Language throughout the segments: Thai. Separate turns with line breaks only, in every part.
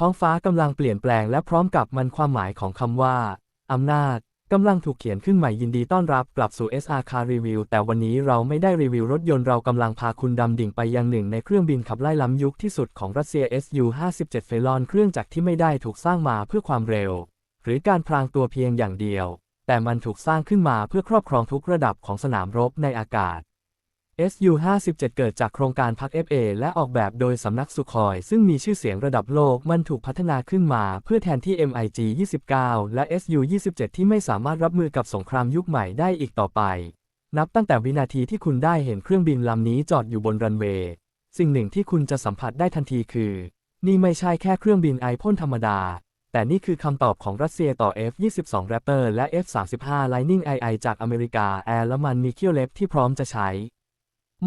ท้องฟ้ากำลังเปลี่ยนแปลงและพร้อมกับมันความหมายของคำว่า อำนาจกำลังถูกเขียนขึ้นใหม่ยินดีต้อนรับกลับสู่ SR Car Review แต่วันนี้เราไม่ได้รีวิวรถยนต์เรากำลังพาคุณดำดิ่งไปยังหนึ่งในเครื่องบินขับไล่ล้ำยุคที่สุดของรัสเซีย Su-57 เฟลอนเครื่องจักรที่ไม่ได้ถูกสร้างมาเพื่อความเร็ว หรือการพรางตัวเพียงอย่างเดียว แต่มันถูกสร้างขึ้นมาเพื่อครอบครองทุกระดับของสนามรบในอากาศ SU-57 เกิดจากโครงการพัก FA และออกแบบโดยสำนักสุคอย ซึ่งมีชื่อเสียงระดับโลกมันถูกพัฒนาขึ้นมาเพื่อแทนที่ MiG-29 และ Su-27 ที่ไม่สามารถรับมือกับสงครามยุคใหม่ได้อีกต่อไป นับตั้งแต่วินาทีที่คุณได้เห็นเครื่องบินลำนี้จอดอยู่บนรันเวย์สิ่งหนึ่งที่คุณจะสัมผัสได้ทันทีคือ นี่ไม่ใช่แค่เครื่องบินไอพ่นธรรมดา แต่นี่คือคำตอบของรัสเซียต่อ F-22 Raptor และ F-35 Lightning II จากอเมริกาแอร์และมันมีเขี้ยวเล็บที่พร้อมจะใช้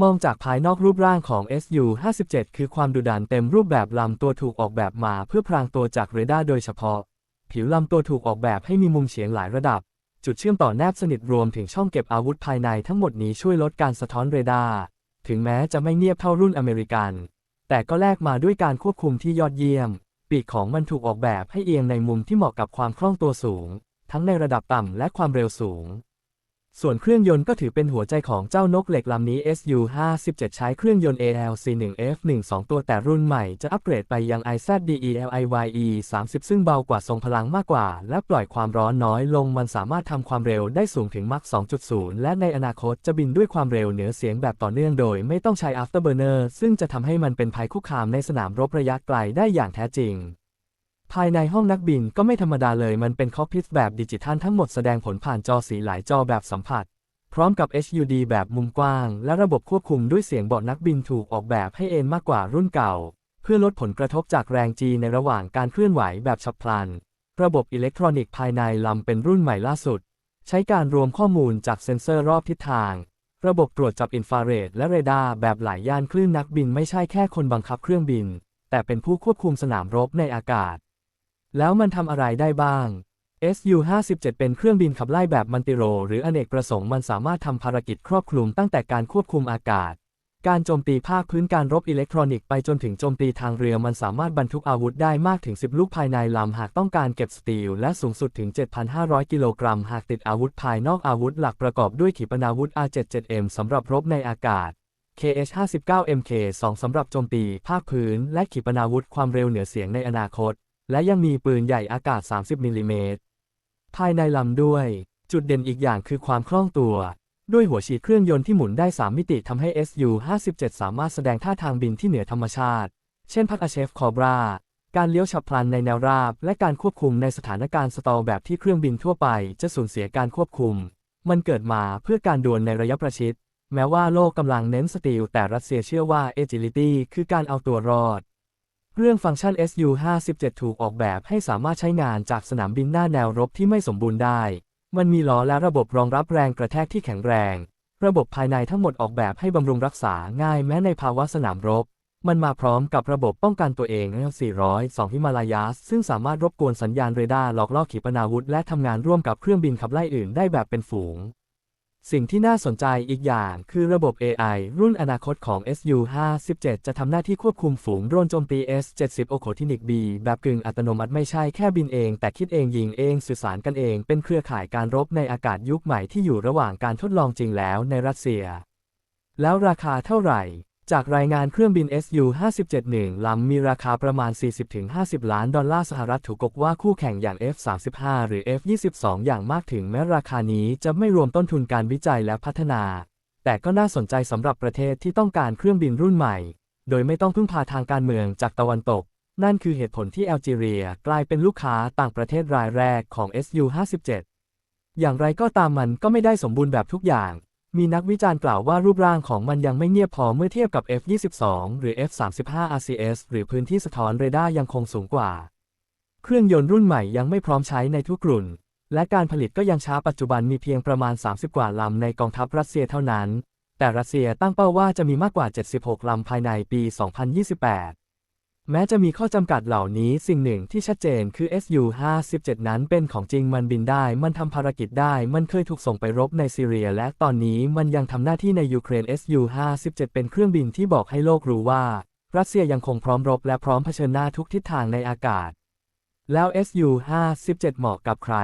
มองจากภายนอกรูปร่างของ SU-57 คือความดุดันเต็มรูปแบบลำตัวถูกออกแบบมาเพื่อพรางตัวจากเรดาร์โดยเฉพาะ ผิวลำตัวถูกออกแบบให้มีมุมเฉียงหลายระดับ จุดเชื่อมต่อแนบสนิทรวมถึงช่องเก็บอาวุธภายในทั้งหมดนี้ช่วยลดการสะท้อนเรดาร์ ถึงแม้จะไม่เนียบเท่ารุ่นอเมริกัน แต่ก็แลกมาด้วยการควบคุมที่ยอดเยี่ยม ปีกของมันถูกออกแบบให้เอียงในมุมที่เหมาะกับความคล่องตัวสูง ทั้งในระดับต่ำและความเร็วสูง ส่วนเครื่องยนต์ก็ถือเป็นหัวใจของเจ้านกเหล็กลำนี้ SU-57 ใช้เครื่องยนต์ ALC1F1 2ตัวแต่รุ่นใหม่จะอัปเกรดไปยัง IZDELIYE 30 ซึ่งเบากว่าทรงพลังมากกว่า และปล่อยความร้อนน้อยลงมันสามารถทำความเร็วได้สูงถึง Mach 2.0 และในอนาคตจะบินด้วยความเร็วเหนือเสียงแบบต่อเนื่องโดยไม่ต้องใช้ Afterburner ซึ่งจะทำให้มันเป็นภัยคุกคามในสนามรบระยะไกลได้อย่างแท้จริง ภายในห้องนักบินก็ไม่ธรรมดาเลยมันเป็นคอกพิทแบบดิจิทัลทั้งหมดแสดงผลผ่านจอสีหลายจอแบบสัมผัส พร้อมกับ HUD แบบมุมกว้าง และระบบควบคุมด้วยเสียงเบาะนักบินถูกออกแบบให้เอนมากกว่ารุ่นเก่า เพื่อลดผลกระทบจากแรงจีในระหว่างการเคลื่อนไหวแบบฉับพลัน ระบบอิเล็กทรอนิกส์ภายในลำเป็นรุ่นใหม่ล่าสุด ใช้การรวมข้อมูลจากเซ็นเซอร์รอบทิศทาง ระบบตรวจจับอินฟราเรดและเรดาร์แบบหลายย่านคลื่นนักบินไม่ใช่แค่คนบังคับเครื่องบิน แต่เป็นผู้ควบคุมสนามรบในอากาศ แล้วมันทำอะไรได้บ้าง SU-57 เป็นเครื่องบินขับไล่แบบมันติโร หรืออเนกประสงค์มันสามารถทำภารกิจครอบคลุมตั้งแต่การควบคุมอากาศ การโจมตีภาคพื้นการรบอิเล็กทรอนิกส์ไปจนถึงโจมตีทางเรือมันสามารถบรรทุกอาวุธได้มากถึง 10 ลูกภายในลำหากต้องการเก็บสตีล และสูงสุดถึง 7,500 กิโลกรัม หากติดอาวุธภายนอกอาวุธหลักประกอบด้วยขีปนาวุธ R77M สำหรับรบในอากาศ KH-59MK2 สำหรับโจมตีภาคพื้น และขีปนาวุธความเร็วเหนือเสียงในอนาคต และยังมีปืนใหญ่อากาศ 30มิลลิเมตรภายในลำด้วย จุดเด่นอีกอย่างคือความคล่องตัว ด้วยหัวฉีดเครื่องยนต์ที่หมุนได้ 3 มิติทำให้ SU-57 สามารถแสดงท่าทางบินที่เหนือธรรมชาติ เช่นพักอาเชฟคอบราการเลี้ยวฉับพลันในแนวราบ และการควบคุมในสถานการณ์สตอลแบบที่เครื่องบินทั่วไป จะสูญเสียการควบคุม มันเกิดมาเพื่อการดวลในระยะประชิด แม้ว่าโลกกำลังเน้นสตีลแต่รัสเซียเชื่อว่า agility คือการเอาตัวรอด เรื่องฟังก์ชัน SU-57 ถูกออกแบบให้สามารถใช้งานจากสนามบินหน้าแนวรบที่ไม่สมบูรณ์ได้ มันมีล้อและระบบรองรับแรงกระแทกที่แข็งแรง ระบบภายในทั้งหมดออกแบบให้บำรุงรักษาง่ายแม้ในภาวะสนามรบ มันมาพร้อมกับระบบป้องกันตัวเอง 402 ฮิมาลายาส ซึ่งสามารถรบกวนสัญญาณเรดาร์หลอกล่อขีปนาวุธ และทำงานร่วมกับเครื่องบินขับไล่อื่นได้แบบเป็นฝูง สิ่งที่น่าสนใจอีกอย่างคือระบบ AI รุ่นอนาคตของ SU-57 จะทำหน้าที่ควบคุมฝูงโดรนโจมตี S-70 โอโคทินิก B แบบกึ่งอัตโนมัติไม่ใช่แค่บินเอง แต่คิดเองยิงเองสื่อสารกันเอง เป็นเครือข่ายการรบในอากาศยุคใหม่ที่อยู่ระหว่างการทดลองจริงแล้วในรัสเซีย แล้วราคาเท่าไหร่ จากรายงานเครื่องบิน SU-57 หนึ่งลำมีราคาประมาณ 40-50 ล้านดอลลาร์สหรัฐถูกกว่าคู่แข่งอย่าง F-35 หรือ F-22 อย่างมากถึงแม้ราคานี้จะไม่รวมต้นทุนการวิจัยและพัฒนา แต่ก็น่าสนใจสำหรับประเทศที่ต้องการเครื่องบินรุ่นใหม่ โดยไม่ต้องพึ่งพาทางการเมืองจากตะวันตก นั่นคือเหตุผลที่แอลจีเรียกลายเป็นลูกค้าต่างประเทศรายแรกของ SU-57 อย่างไรก็ตามมันก็ไม่ได้สมบูรณ์แบบทุกอย่าง มีนักวิจารณ์กล่าวว่ารูปร่างของมันยังไม่เงียบพอเมื่อเทียบกับ F-22 หรือ F-35 RCS หรือพื้นที่สะท้อนเรดาร์ยังคงสูงกว่า เครื่องยนต์รุ่นใหม่ยังไม่พร้อมใช้ในทุกรุ่น และการผลิตก็ยังช้าปัจจุบันมีเพียงประมาณ 30 กว่าลำในกองทัพรัสเซียเท่านั้น แต่รัสเซียตั้งเป้าว่าจะมีมากกว่า 76 ลำภายในปี 2028 แม้จะมีข้อจำกัดเหล่านี้สิ่งหนึ่งที่ชัดเจนคือ SU-57 นั้นเป็นของจริงมันบินได้ มันทำภารกิจได้ มันเคยถูกส่งไปรบในซีเรีย และตอนนี้มันยังทำหน้าที่ในยูเครน SU-57 เป็นเครื่องบินที่บอกให้โลกรู้ว่า รัสเซียยังคงพร้อมรบและพร้อมเผชิญหน้าทุกทิศทางในอากาศ แล้ว Su-57 เหมาะกับใคร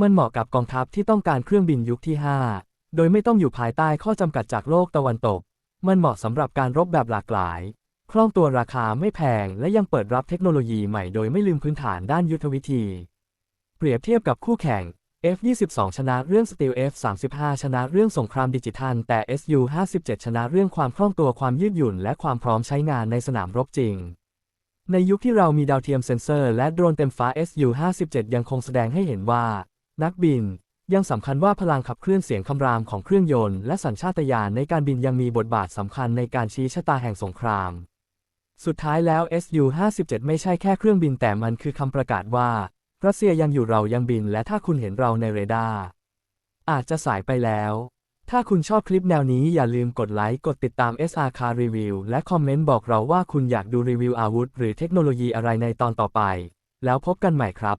มันเหมาะกับกองทัพที่ต้องการเครื่องบินยุคที่ 5 โดยไม่ต้องอยู่ภายใต้ข้อจำกัดจากโลกตะวันตก มันเหมาะสำหรับการรบแบบหลากหลาย คล่องตัวราคาไม่แพงและยังเปิดรับเทคโนโลยีใหม่โดยไม่ลืมพื้นฐานด้านยุทธวิธี เปรียบเทียบกับคู่แข่ง F22 ชนะเรื่องสตีล F35 ชนะเรื่องสงครามดิจิทัล แต่ Su-57 ชนะเรื่องความคล่องตัวความยืดหยุ่น และความพร้อมใช้งานในสนามรบจริง ในยุคที่เรามีดาวเทียมเซ็นเซอร์และโดรนเต็มฟ้า Su-57 ยังคงแสดงให้เห็นว่า นักบิน ยังสำคัญว่าพลังขับเคลื่อนเสียงคำรามของเครื่องยนต์และสัญชาตญาณในการบินยังมีบทบาทสำคัญในการชี้ชะตาแห่งสงคราม สุดท้ายแล้ว Su-57 ไม่ใช่แค่เครื่องบินแต่มันคือคำประกาศว่า รัสเซียยังอยู่เรายังบิน และถ้าคุณเห็นเราในเรดาร์อาจจะสายไปแล้ว ถ้าคุณชอบคลิปแนวนี้อย่าลืมกดไลค์ กดติดตาม SR Car Review และคอมเมนต์บอกเราว่าคุณอยากดูรีวิวอาวุธ หรือเทคโนโลยีอะไรในตอนต่อไป แล้วพบกันใหม่ครับ